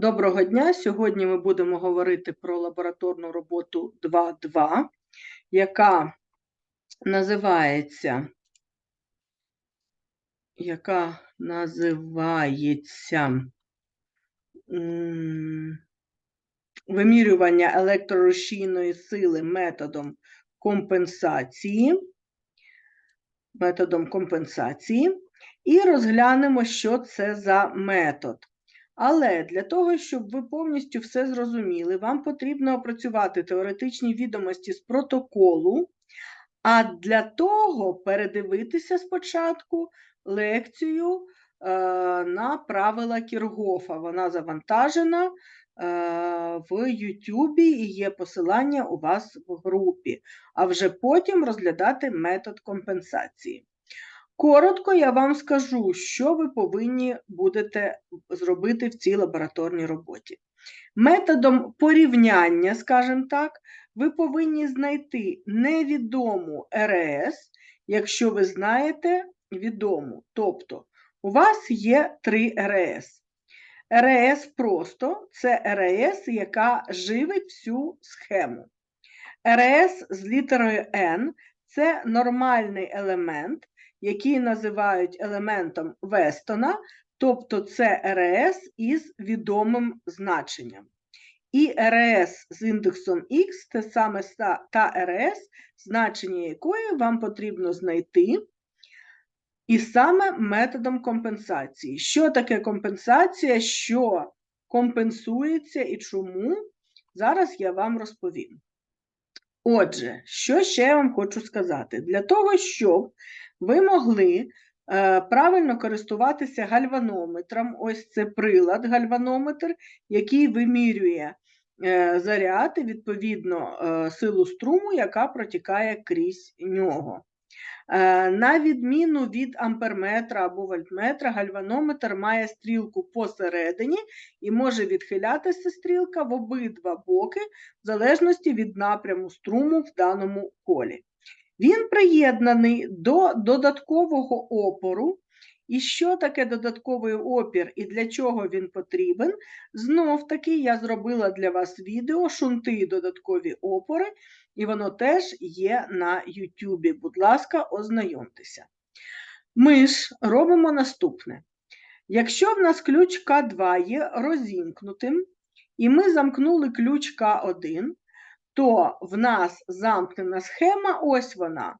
Доброго дня! Сьогодні ми будемо говорити про лабораторну роботу 2.2, яка називається, яка називається вимірювання електрорушійної сили методом компенсації. Методом компенсації. І розглянемо, що це за метод. Але для того, щоб ви повністю все зрозуміли, вам потрібно опрацювати теоретичні відомості з протоколу, а для того передивитися спочатку лекцію е, на правила Кіргофа. Вона завантажена е, в Ютубі і є посилання у вас в групі, а вже потім розглядати метод компенсації. Коротко я вам скажу, що ви повинні будете зробити в цій лабораторній роботі. Методом порівняння, скажімо так, ви повинні знайти невідому РС, якщо ви знаєте відому. Тобто, у вас є три РС. РС просто це РС, яка живить всю схему. РС з літерою N це нормальний елемент, який називають елементом Вестона, тобто це РС із відомим значенням. І РС з індексом Х це саме та РС, значення якої вам потрібно знайти, і саме методом компенсації. Що таке компенсація, що компенсується і чому? Зараз я вам розповім. Отже, що ще я вам хочу сказати? Для того, щоб ви могли е, правильно користуватися гальванометром, ось це прилад гальванометр, який вимірює е, заряд і відповідно е, силу струму, яка протікає крізь нього. На відміну від амперметра або вольтметра, гальванометр має стрілку посередині і може відхилятися стрілка в обидва боки, в залежності від напряму струму в даному колі. Він приєднаний до додаткового опору. І що таке додатковий опір і для чого він потрібен? Знов таки я зробила для вас відео шунти і додаткові опори, і воно теж є на YouTube. Будь ласка, ознайомтеся. Ми ж робимо наступне. Якщо в нас ключ К2 є розімкнутим, і ми замкнули ключ К1, то в нас замкнена схема, ось вона.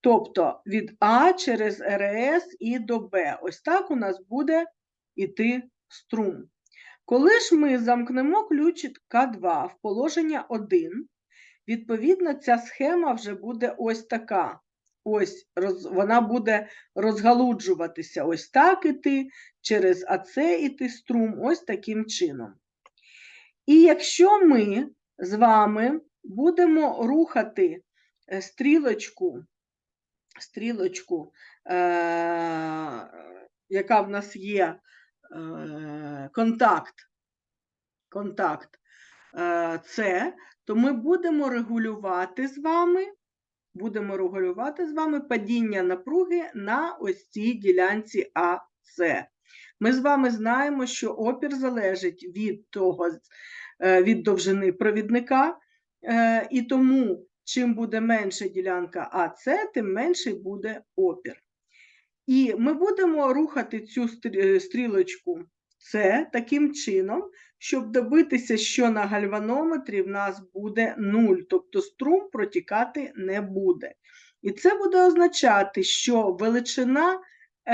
Тобто від А через РС і до Б. Ось так у нас буде йти струм. Коли ж ми замкнемо ключ К2 в положення 1, відповідно, ця схема вже буде ось така. Ось роз, вона буде розгалуджуватися ось так іти, через АЦ іти струм, ось таким чином. І якщо ми з вами будемо рухати е, стрілочку, стрілочку, е, яка в нас є е, контакт, контакт е, С, то ми будемо регулювати з вами. Будемо регулювати з вами падіння напруги на ось цій ділянці АС. Ми з вами знаємо, що опір залежить від того, від довжини провідника, е, і тому, чим буде менша ділянка АС, тим менший буде опір. І ми будемо рухати цю е, стрілочку С таким чином, щоб добитися, що на гальванометрі в нас буде 0, тобто струм протікати не буде. І це буде означати, що величина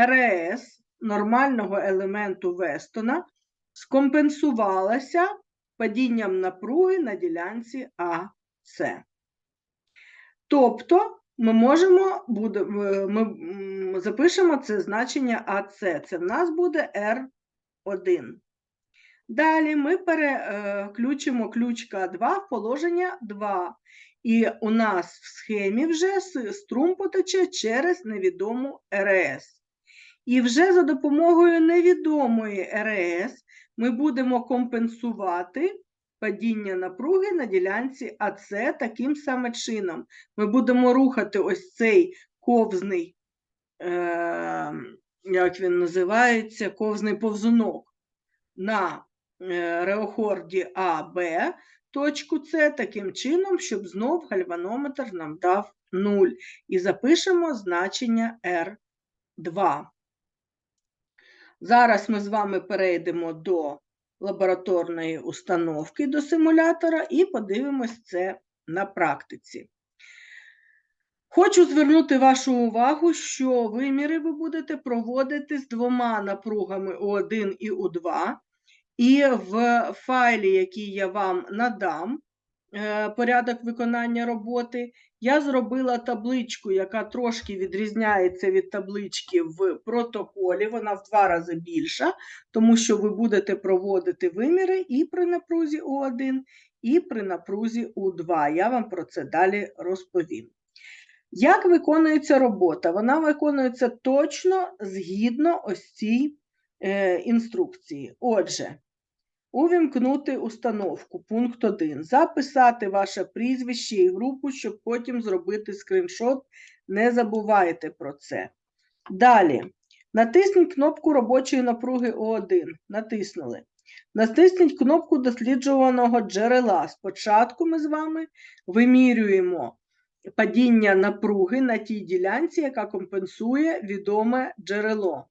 РС нормального елементу Вестона скомпенсувалася падінням напруги на ділянці АС. Тобто ми можемо буде, ми запишемо це значення АС. Це в нас буде R1. Далі ми переключимо ключ К2 в положення 2. І у нас в схемі вже струм потече через невідому РС. І вже за допомогою невідомої РС ми будемо компенсувати падіння напруги на ділянці АС таким самим чином. Ми будемо рухати ось цей ковзний, е, як він називається, ковзний повзунок на е, реохорді А, Б, точку С таким чином, щоб знов гальванометр нам дав 0. І запишемо значення R2. Зараз ми з вами перейдемо до лабораторної установки до симулятора і подивимось це на практиці. Хочу звернути вашу увагу, що виміри ви будете проводити з двома напругами У1 і У2. І в файлі, який я вам надам, порядок виконання роботи, я зробила табличку, яка трошки відрізняється від таблички в протоколі. Вона в два рази більша, тому що ви будете проводити виміри і при напрузі У1, і при напрузі У2. Я вам про це далі розповім. Як виконується робота? Вона виконується точно згідно ось цій е, інструкції. Отже, увімкнути установку, пункт 1. Записати ваше прізвище і групу, щоб потім зробити скріншот. Не забувайте про це. Далі. Натисніть кнопку робочої напруги О1. Натиснули. Натисніть кнопку досліджуваного джерела. Спочатку ми з вами вимірюємо падіння напруги на тій ділянці, яка компенсує відоме джерело.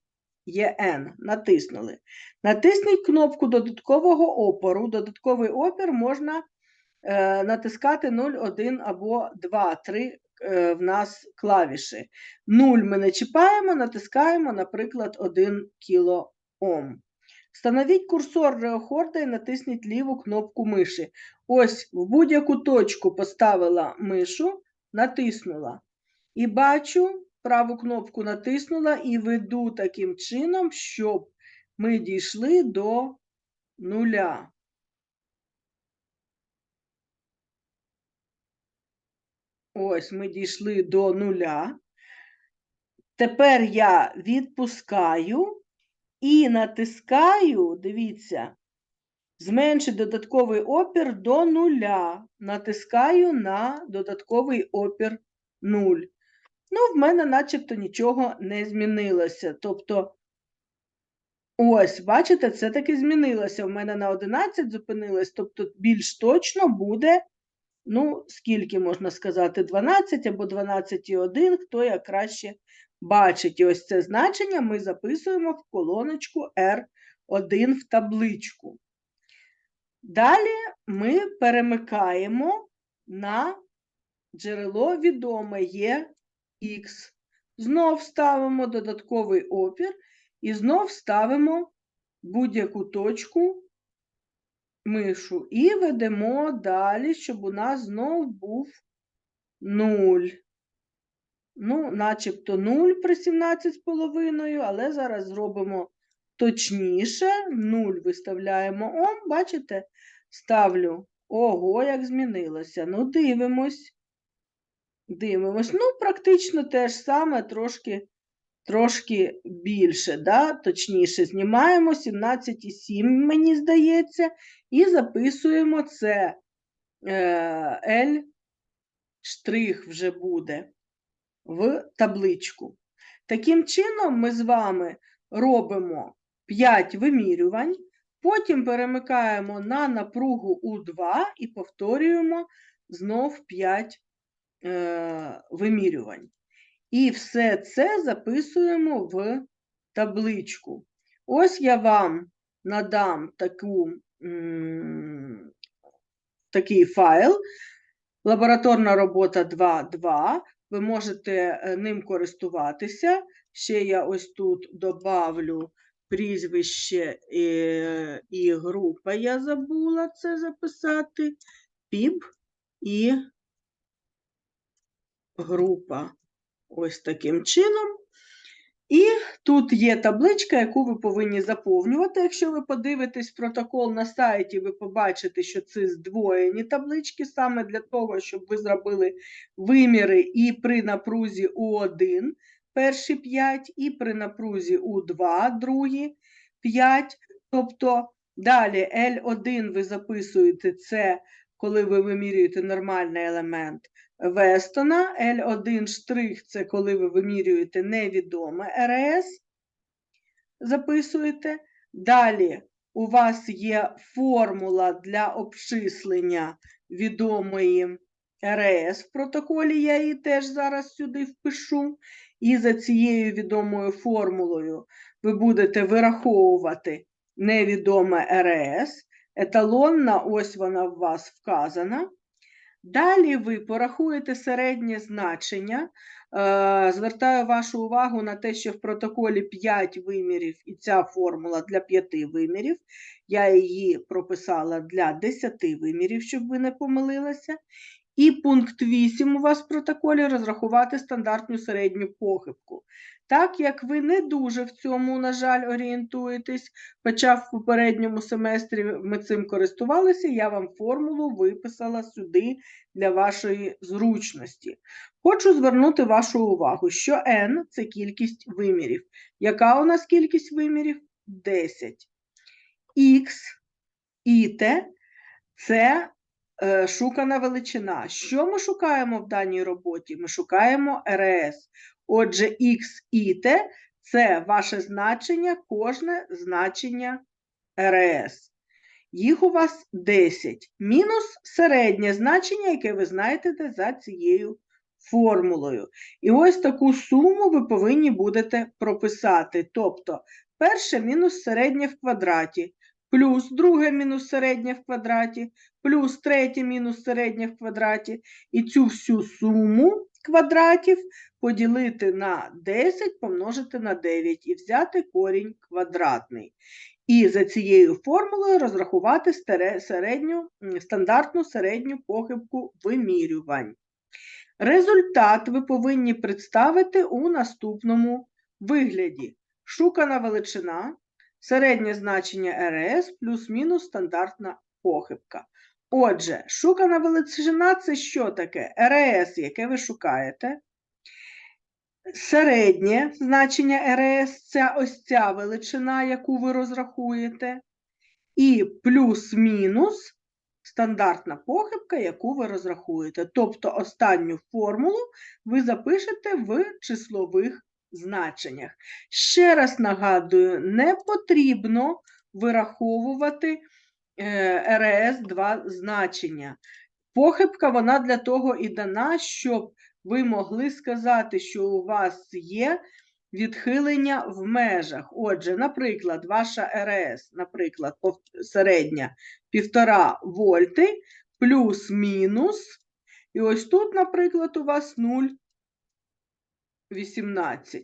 ЄН. Натиснули. Натисніть кнопку додаткового опору. Додатковий опір можна е, натискати 0, 1 або 2, 3 е, в нас клавіші. 0 ми не чіпаємо, натискаємо, наприклад, 1 кОм. Встановіть курсор реохорда і натисніть ліву кнопку миші. Ось в будь-яку точку поставила мишу, натиснула. І бачу, праву кнопку натиснула і веду таким чином, щоб ми дійшли до нуля. Ось ми дійшли до нуля. Тепер я відпускаю і натискаю, дивіться, зменшити додатковий опір до нуля. Натискаю на додатковий опір 0. Ну, в мене начебто нічого не змінилося. Тобто, ось, бачите, це таки змінилося. В мене на 11 зупинилось, тобто більш точно буде, ну, скільки можна сказати, 12 або 12,1, хто як краще бачить. І ось це значення ми записуємо в колоночку R1 в табличку. Далі ми перемикаємо на джерело відоме є Х. Знов ставимо додатковий опір і знов ставимо будь-яку точку мишу. І ведемо далі, щоб у нас знов був 0. Ну, начебто 0 при 17,5, але зараз зробимо точніше. 0 виставляємо Ом, бачите, ставлю. Ого, як змінилося. Ну, дивимось. Дивимось. Ну, практично те ж саме, трошки трошки більше, да? точніше, знімаємо 17,7, мені здається, і записуємо це е, L штрих вже буде в табличку. Таким чином, ми з вами робимо 5 вимірювань, потім перемикаємо на напругу У2 і повторюємо знов 5 е, вимірювань. І все це записуємо в табличку. Ось я вам надам таку, такий файл. Лабораторна робота 2.2. Ви можете е, ним користуватися. Ще я ось тут добавлю прізвище і, і група, я забула це записати. ПІБ і група. Ось таким чином. І тут є табличка, яку ви повинні заповнювати. Якщо ви подивитесь протокол на сайті, ви побачите, що це здвоєні таблички, саме для того, щоб ви зробили виміри і при напрузі У1 перші 5, і при напрузі У2 другі 5. Тобто далі L1 ви записуєте це, коли ви вимірюєте нормальний елемент. Вестона, L1 штрих це коли ви вимірюєте невідоме РС, записуєте. Далі у вас є формула для обчислення відомої РС в протоколі, я її теж зараз сюди впишу. І за цією відомою формулою ви будете вираховувати невідоме РС. Еталонна, ось вона в вас вказана. Далі ви порахуєте середнє значення. Е, Звертаю вашу увагу на те, що в протоколі 5 вимірів, і ця формула для 5 вимірів. Я її прописала для 10 вимірів, щоб ви не помилилися. І пункт 8 у вас в протоколі розрахувати стандартну середню похибку. Так як ви не дуже в цьому, на жаль, орієнтуєтесь, хоча в попередньому семестрі ми цим користувалися, я вам формулу виписала сюди для вашої зручності. Хочу звернути вашу увагу, що n – це кількість вимірів. Яка у нас кількість вимірів? 10. Х, іт – це е, шукана величина. Що ми шукаємо в даній роботі? Ми шукаємо РС. Отже, Х і Т – це ваше значення, кожне значення РС. Їх у вас 10. Мінус середнє значення, яке ви знайдете за цією формулою. І ось таку суму ви повинні будете прописати. Тобто, перше мінус середнє в квадраті, плюс друге мінус середнє в квадраті, плюс третє мінус середнє в квадраті. І цю всю суму квадратів поділити на 10, помножити на 9 і взяти корінь квадратний. І за цією формулою розрахувати середню, стандартну середню похибку вимірювань. Результат ви повинні представити у наступному вигляді. Шукана величина, середнє значення РС плюс-мінус стандартна похибка. Отже, шукана величина це що таке? РС, яке ви шукаєте. Середнє значення РС це ось ця величина, яку ви розрахуєте. І плюс-мінус стандартна похибка, яку ви розрахуєте. Тобто останню формулу ви запишете в числових значеннях. Ще раз нагадую, не потрібно вираховувати е, РС два значення. Похибка вона для того і дана, щоб ви могли сказати, що у вас є відхилення в межах. Отже, наприклад, ваша РС, наприклад, середня 1,5 вольти плюс-мінус. І ось тут, наприклад, у вас 0,18.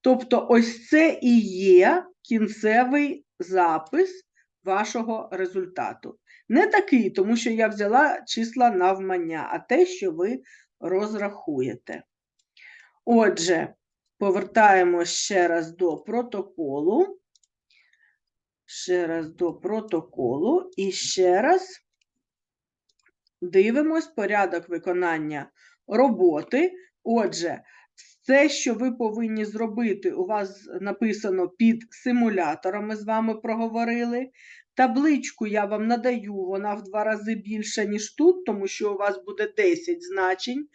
Тобто, ось це і є кінцевий запис вашого результату. Не такий, тому що я взяла числа навмання, а те, що ви розрахуєте. Отже, повертаємось ще раз до протоколу. Ще раз до протоколу і ще раз дивимось порядок виконання роботи. Отже, все, що ви повинні зробити, у вас написано під симулятором, ми з вами проговорили. Табличку я вам надаю, вона в два рази більша, ніж тут, тому що у вас буде 10 значень.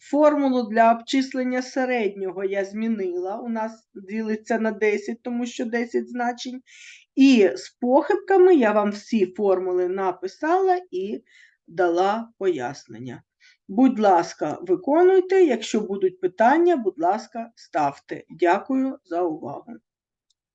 Формулу для обчислення середнього я змінила. У нас ділиться на 10, тому що 10 значень. І з похибками я вам всі формули написала і дала пояснення. Будь ласка, виконуйте. Якщо будуть питання, будь ласка, ставте. Дякую за увагу.